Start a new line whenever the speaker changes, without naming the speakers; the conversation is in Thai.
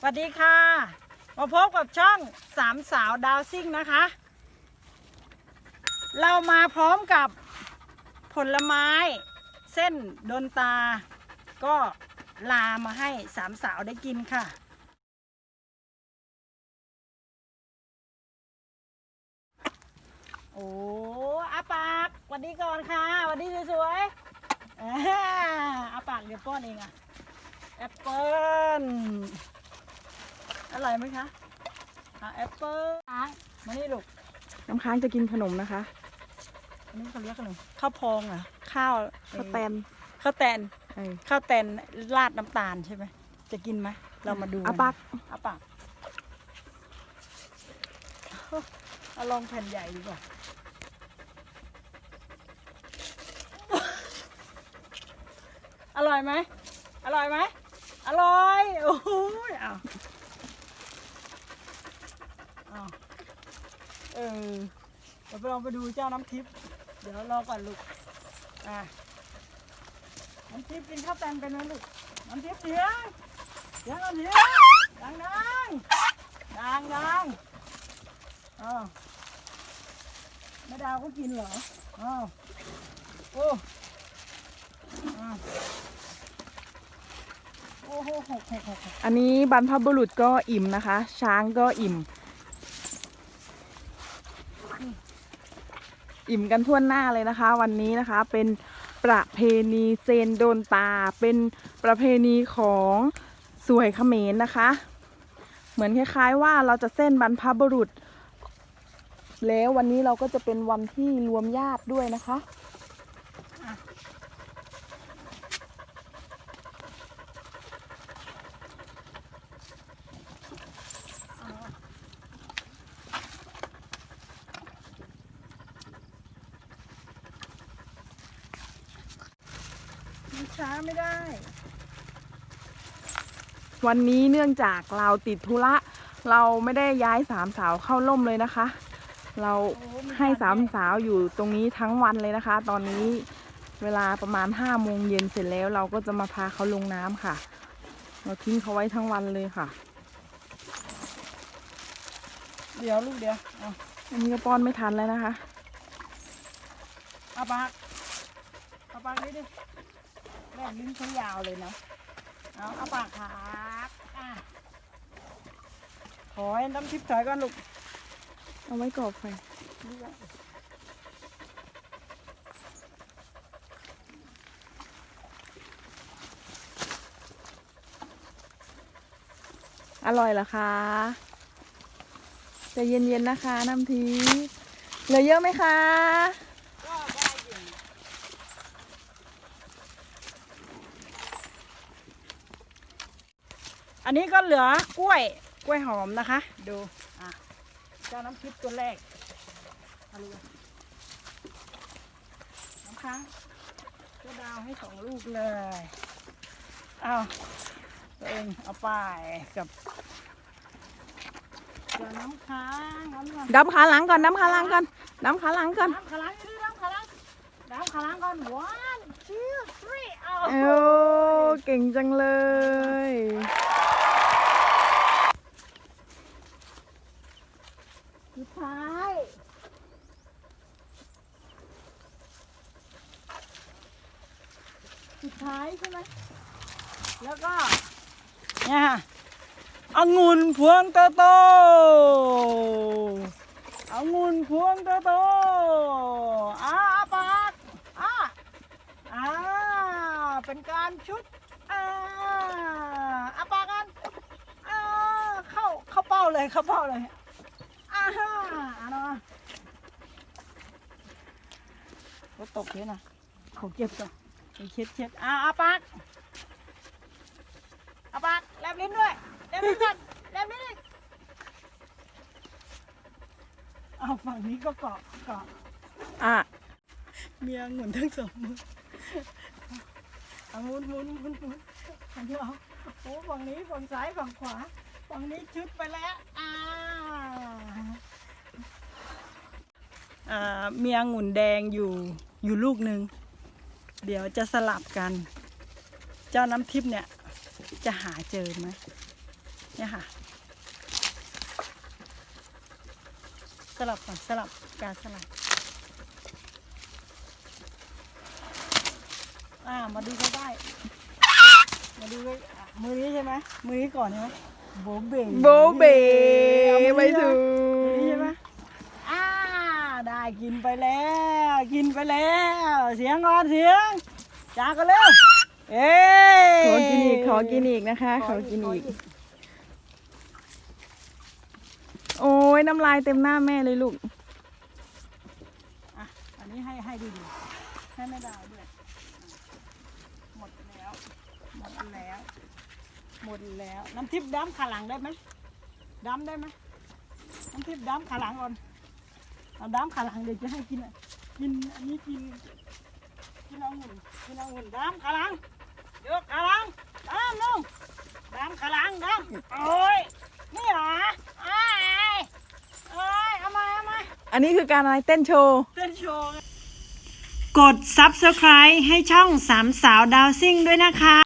สวัสดีค่ะ มาพบกับช่องสามสาวดาวซิ่งนะคะ เรามาพร้อมกับผลไม้ เส้นดนตา ก็ลามาให้สามสาวได้กินค่ะโอ้อาปากสวัสดีก่อนค่ะสวัสดีสวยๆอ่าอาปากเดี๋ยวป้อนเองอะแอปเปิ้ล อร่อยไหมคะเอาแอปเปิ้ลค้างมานี่ลูก
น้ำค้างจะกินขนมนะคะ
อันนี้เขาเรียกขนมข้าวพองเหรอข้าว
ข้าวแตน
ข้าวแตน
เออ
ข้าวแตนราดน้ำตาลใช่ไหมจะกินไหมเรามาดู
อาปัก
อาปากเอาลองแผ่นใหญ่ดีกว่าอร่อยไหมอร่อยไหมอร่อยโอ้โหเอาเอาเออเดี๋ยวไปลองไปดูเจ้าน้ำทิพย์เดี๋ยวรอก่อนลูกอะน้ำทิพย์กินข้าวแตนเป็นไหมลูกน้ำทิพย์เสียงเสียงเอาเสียงดังดังดังดังอ้าวแม่ดาวก็กินเหรออ้าวโอ้อ้าวโอ้โหหกหกหกหก
อันนี้บรรพบุรุษก็อิ่มนะคะ ช้างก็อิ่ม อิ่มกันทั่วหน้าเลยนะคะ วันนี้นะคะเป็นประเพณีเซนโดนตา เป็นประเพณีของสวยเขมรนะคะ เหมือนคล้ายๆว่าเราจะเส้นบรรพบุรุษ แล้ววันนี้เราก็จะเป็นวันที่รวมญาติด้วยนะคะ
ช้าไม่ได้
วันนี้เนื่องจากเราติดธุระเราไม่ได้ย้ายสามสาวเข้าร่มเลยนะคะ เราให้สามสาวอยู่ตรงนี้ทั้งวันเลยนะคะ ตอนนี้เวลาประมาณห้าโมงเย็นเสร็จแล้ว เราก็จะมาพาเขาลงน้ำค่ะ เราทิ้งเขาไว้ทั้งวันเลยค่ะ
เดี๋ยวลูกเดี๋ยวเอา
อันนี้ก็ป้อนไม่ทันแล้วนะคะ
เอาปากเอาปากนี้ดิ แม่ลิ้นเขายาวเลยนะเอาเอาปากครับอะขอให้น้ำทิพย์ถอยก่อนลูก
เอาไว้ก่อไฟอร่อยเหรอคะจะเย็นๆนะคะน้ำทีเหลือเยอะไหมคะ
ก็ได้อยู่ อันนี้ก็เหลือกล้วยกล้วยหอมนะคะ ดูอะเจ้าน้ำพริกตัวแรกเอาเลยน้ำค้างก็ดาวให้สองลูกเลยเอาตัวเองเอาไปกับเจ้าน้ำค้างน้ำค้าง
ดำขาหลังก่อนดำขาหลังก่อนดำขาหลังก่อน
น้ำขาล้างนี่น้ำขาล้างน้ำขาล้างก่อน one two three เอา
โอ้เก่งจังเลย
สุดท้าย สุดท้ายใช่ไหมแล้วก็เนี่ยค่ะองุ่นพวงโตโตองุ่นพวงโตโตอ้าอ้าปากอ้าอ่าเป็นการชุดอ่าอ้าปากกันอ่าเข้าเข้าเป้าเลยเข้าเป้าเลยอ่าฮะอ่าเนาะรถตกเยอะนะเขาเก็บก่อนไป เช็ดเช็ดอ่าอ้าปากเอาปากแลบลิ้นด้วยแลบลิ้นก่อนแลบลิ้นอีกเอาฝั่งนี้ก็เกาะเกาะ
อะ
เมียหมุนทั้งสองมือเอาหมุนหมุนหมุนหมุนฝั่งนี้เอาโอ้ฝั่งนี้ฝั่งซ้ายฝั่งขวาฝั่งนี้ชุดไปแล้วอ่าอ่าเมียงุ่นแดงอยู่อยู่ลูกหนึ่ง เดี๋ยวจะสลับกัน เจ้าน้ำทิพย์เนี่ยจะหาเจอไหมเนี่ยค่ะ สลับก่อนสลับการสลับอ่ามาดูใใกล้ๆมาดูใกล้อะมือนี้ใช่ไหมมือนี้ก่อนใช่ไหมโบเบ
โบเบ
เอามือ
ไป
นี้
ถึ
นะ
ง
มือนี้ใช่ไหมอ่า ได้ กินไปแล้ว กินไปแล้ว เสียงก่อนเสียงจากกันเร็วเอ้ย
ขอกินอีกขอกินอีกนะคะขอกินอีก โอ้ยน้ำลายเต็มหน้าแม่เลยลูก
อะอันนี้ให้ให้ดีๆให้แม่ดาวด้วยหมดแล้ว หมดแล้ว หมดแล้ว น้ำทิพย์ดำขาหลังได้ไหมดำได้ไหมน้ำทิพย์ดำขาหลังก่อน เอาดำขาหลังเดี๋ยวจะให้กินอะกินอันนี้กิน กินองุ่นกินองุ่นดำขาหลังยกขาหลังดำลงดำขาหลังดำโอ้ยนี่เหรออ้ายเอ้ยเอามาเอามา
อันนี้คือการอะไรเต้นโชว์
เต้นโชว์ กด subscribe ให้ช่องสามสาวดาวซิ่งด้วยนะคะ